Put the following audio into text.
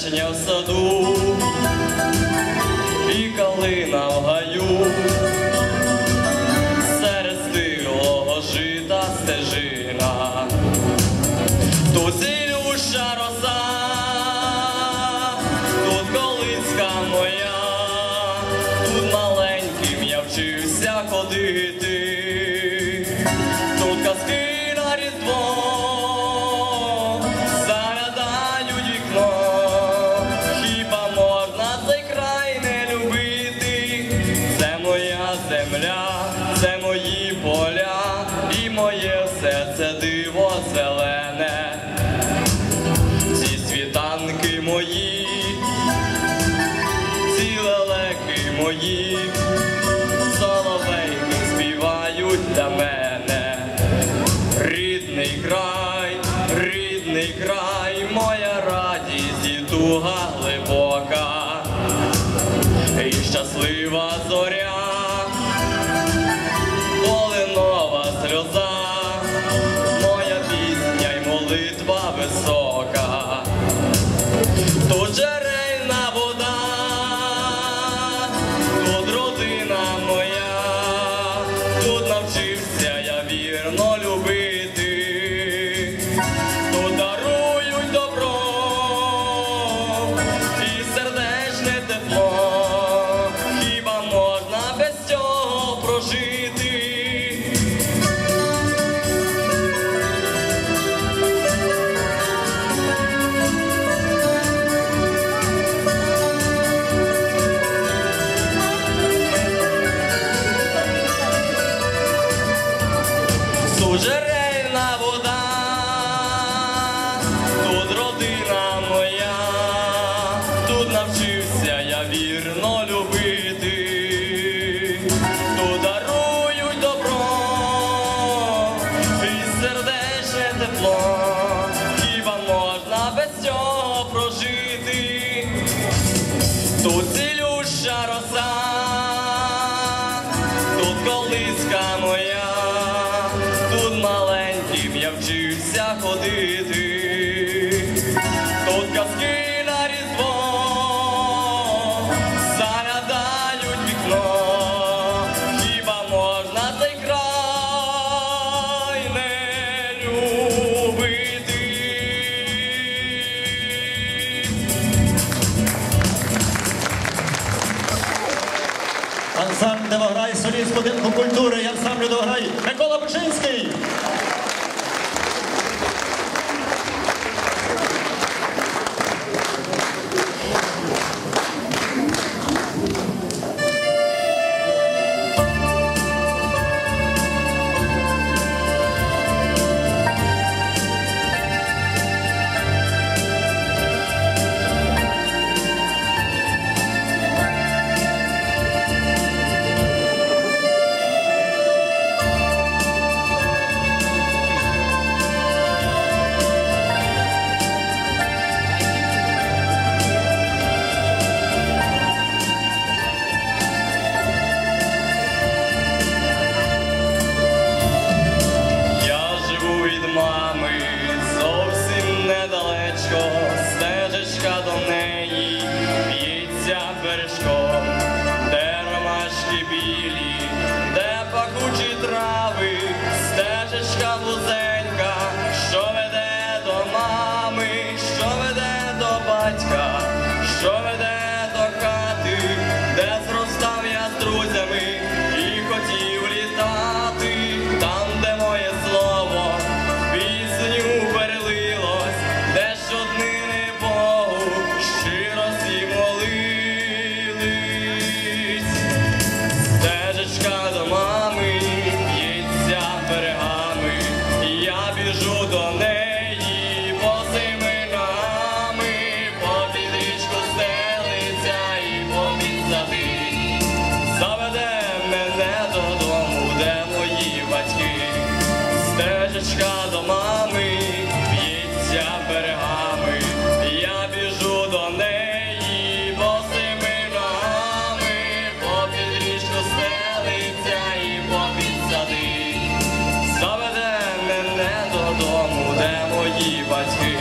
вишня в саду і калина. мої, ціла леки, мої. тут вода, тут родина моя, тут навчився я вірно любити, тут дарують добро і сердечне тепло, хіба можна без цього прожити? Тут Людова грає соліст будинку культури, Я сам грає Микола Бучинський. до неї, б'ється бережко. дочка до мами, б'ється берегами, я біжу до неї, босими ногами, попід річку стелиться і попід сади, заведе мене додому, де мої батьки.